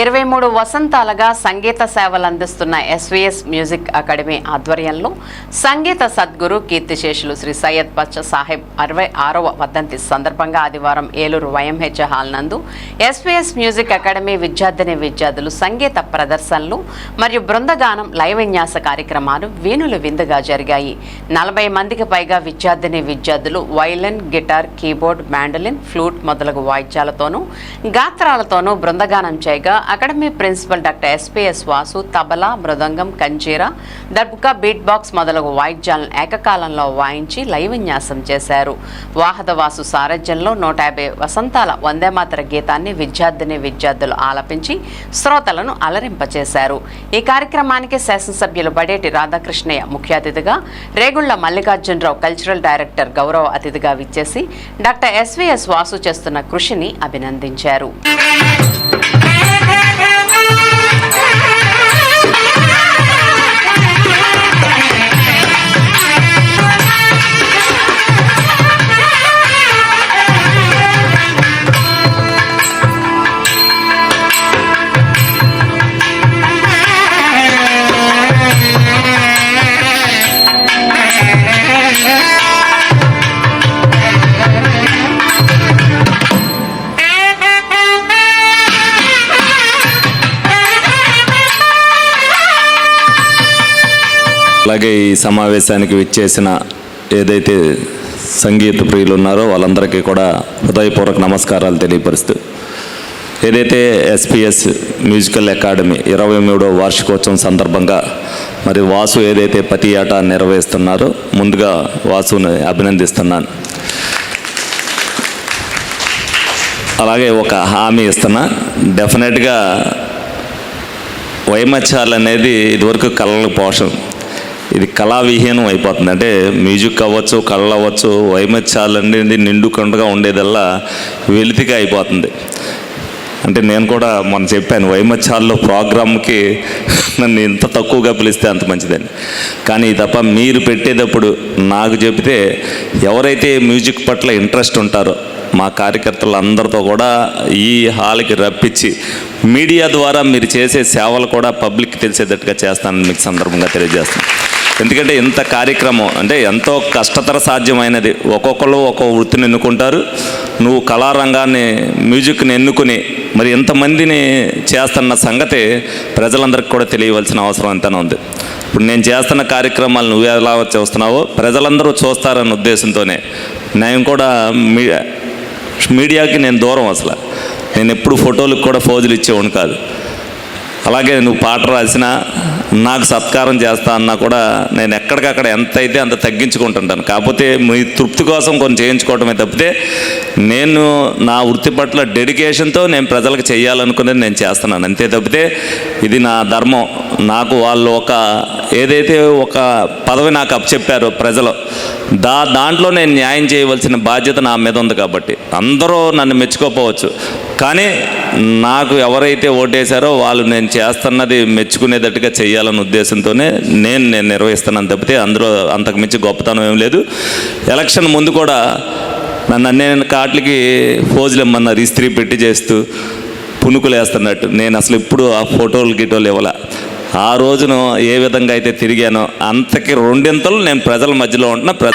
ఇరవై మూడు వసంతాలుగా సంగీత సేవలు అందిస్తున్న ఎస్విఎస్ మ్యూజిక్ అకాడమీ ఆధ్వర్యంలో సంగీత సద్గురు కీర్తిశేషులు శ్రీ సయ్యద్ బచ్చ సాహెబ్ అరవై ఆరవ వర్ధంతి సందర్భంగా ఆదివారం ఏలూరు వైఎంహెచ్ హాల్ నందు ఎస్విఎస్ మ్యూజిక్ అకాడమీ విద్యార్థిని విద్యార్థులు సంగీత ప్రదర్శనలు మరియు బృందగానం లైవ్ విన్యాస కార్యక్రమాలు వేణుల విందుగా జరిగాయి. నలభై మందికి పైగా విద్యార్థిని విద్యార్థులు violin guitar keyboard mandolin flute మొదలగు వాయిద్యాలతోనూ గాత్రాలతోనూ బృందగానం చేయగా academy principal doctor SPS Vasu tabla mridangam kanjira దర్బుకా beat box మొదలగు వాయిద్యాలను ఏకకాలంలో వాయించి లైవ్ విన్యాసం చేశారు. వాహదవాసు సారథ్యంలో నూట యాభై వసంతాల వందేమాతర గీతాన్ని విద్యార్థిని విద్యార్థులు ఆలపించి శ్రోతలను అలరింపచేశారు. ఈ కార్యక్రమానికి శాసనసభ్యులు బడేటి రాధాకృష్ణయ్య ముఖ్య అతిథిగా రేగుళ్ళ మల్లికార్జునరావు కల్చరల్ డైరెక్టర్ గౌరవ అతిథిగా విచ్చేసి డాక్టర్ ఎస్వీఎస్ వాసు చేస్తున్న కృషిని అభినందించారు. అలాగే ఈ సమావేశానికి విచ్చేసిన ఏదైతే సంగీత ప్రియులు ఉన్నారో వాళ్ళందరికీ కూడా హృదయపూర్వక నమస్కారాలు తెలియపరుస్తూ ఏదైతే ఎస్పిఎస్ మ్యూజికల్ అకాడమీ ఇరవై మూడవ వార్షికోత్సవం సందర్భంగా మరి వాసు ఏదైతే ప్రతి ఏటా నిర్వహిస్తున్నారో ముందుగా వాసుని అభినందిస్తున్నాను. అలాగే ఒక హామీ ఇస్తున్నా డెఫినెట్గా వైమత్యాలు అనేది ఇదివరకు కళల పోషం. ఇది కళావిహీనం అయిపోతుంది. అంటే మ్యూజిక్ అవ్వచ్చు కళ్ళు అవ్వచ్చు వైమత్యాలు నిండుకుండగా ఉండేదల్లా వెలితిగా అయిపోతుంది. అంటే నేను కూడా మొన్న చెప్పాను వైమత్యాల్లో ప్రోగ్రామ్కి నన్ను ఇంత తక్కువగా పిలిస్తే అంత మంచిదని. కానీ తప్ప మీరు పెట్టేటప్పుడు నాకు చెబితే ఎవరైతే మ్యూజిక్ పట్ల ఇంట్రెస్ట్ ఉంటారో మా కార్యకర్తలు అందరితో కూడా ఈ హాల్కి రప్పించి మీడియా ద్వారా మీరు చేసే సేవలు కూడా పబ్లిక్ తెలిసేటట్టుగా చేస్తానని మీకు సందర్భంగా తెలియజేస్తాను ఎందుకంటే ఇంత కార్యక్రమం అంటే ఎంతో కష్టతర సాధ్యమైనది. ఒక్కొక్కరు ఒక్కో వృత్తిని ఎన్నుకుంటారు. నువ్వు కళారంగాన్ని మ్యూజిక్ని ఎన్నుకుని మరి ఎంతమందిని చేస్తున్న సంగతి ప్రజలందరికీ కూడా తెలియవలసిన అవసరం ఎంతనే ఉంది. ఇప్పుడు నేను చేస్తున్న కార్యక్రమాలు నువ్వు ఎలా చేస్తున్నావో ప్రజలందరూ చూస్తారన్న ఉద్దేశంతోనే. నేను కూడా మీ మీడియాకి నేను దూరం అసలు. నేను ఎప్పుడు ఫోటోలకు కూడా ఫోజులు ఇచ్చేవాడిని కాదు. అలాగే నువ్వు పాట రాసినా నాకు సత్కారం చేస్తా అన్నా కూడా నేను ఎక్కడికక్కడ ఎంత అయితే అంత తగ్గించుకుంటుంటాను. కాకపోతే మీ తృప్తి కోసం కొన్ని చేయించుకోవటమే తప్పితే నేను నా వృత్తి పట్ల డెడికేషన్తో నేను ప్రజలకు చేయాలనుకునేది నేను చేస్తున్నాను. అంతే తప్పితే ఇది నా ధర్మం. నాకు వాళ్ళు ఒక ఏదైతే ఒక పదవి నాకు అప్పచెప్పారో ప్రజలు దా దాంట్లో నేను న్యాయం చేయవలసిన బాధ్యత నా మీద ఉంది కాబట్టి అందరూ నన్ను మెచ్చుకోపోవచ్చు. కానీ నాకు ఎవరైతే ఓటేశారో వాళ్ళు నేను చేస్తున్నది మెచ్చుకునేటట్టుగా చేయాలన్న ఉద్దేశంతోనే నేను నేను నిర్వహిస్తున్నాను తప్పితే అందులో అంతకు మించి గొప్పతనం ఏం లేదు. ఎలక్షన్ ముందు కూడా నన్ను నేను కాట్లకి ఫోజులు ఇమ్మన్నారు ఇస్త్రీ పెట్టి చేస్తూ పునుకులు వేస్తున్నట్టు. నేను అసలు ఇప్పుడు ఆ ఫోటోలు గిటోలు ఇవ్వాల. ఆ రోజును ఏ విధంగా అయితే తిరిగానో అంతకి రెండింతలు నేను ప్రజల మధ్యలో ఉంటున్నా. ప్ర